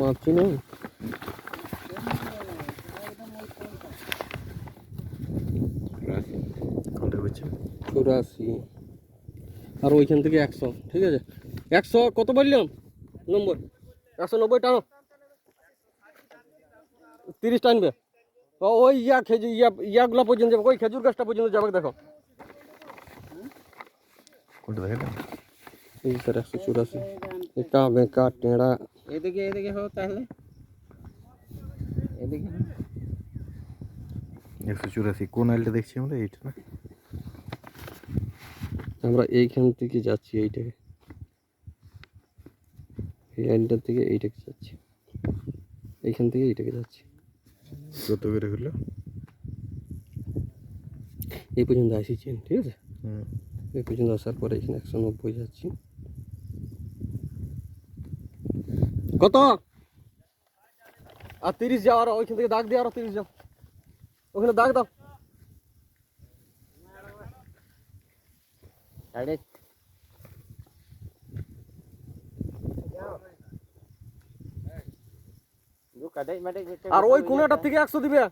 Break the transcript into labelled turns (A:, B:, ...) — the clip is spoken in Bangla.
A: মারছি না। চুরাশি। আর ওইখান থেকে একশো ঠিক আছে? একশো কত বললাম? নম্বর। একশো নব্বই টানো। তিরিশ টানবে। ও ওই ইয়া খেজুর ইয়া ইয়াগুলা পর্যন্ত যাবে। ওই খেজুর গাছটা পর্যন্ত যাবে দেখো।
B: কোনটা
A: স্যার একশো চুরাশি। একা বেকা টেঁড়া
C: এদিকে এদিকে হোক তাহলে এদিকে।
B: একশো চুরাশি কোন আইলটা দেখছি আমরা এইটা না
A: আমরা এইখান থেকে যাচ্ছি এইটাকে এই লাইনটার থেকে এইটাকে যাচ্ছি এইখান থেকে এইটাকে যাচ্ছি
B: কত করে হলো
A: এই পর্যন্ত আসিছি ঠিক আছে
B: হুম
A: এই পর্যন্ত আসার পরে এখানে একশো নব্বই যাচ্ছি কত আর তিরিশ যাও আর ওইখান থেকে দাগ দিয়ে আরও তিরিশ যাও। ওখানে দাগ দাও।
C: সাড়ে
A: আর ওই কোনাটার থেকে একশো দিবে।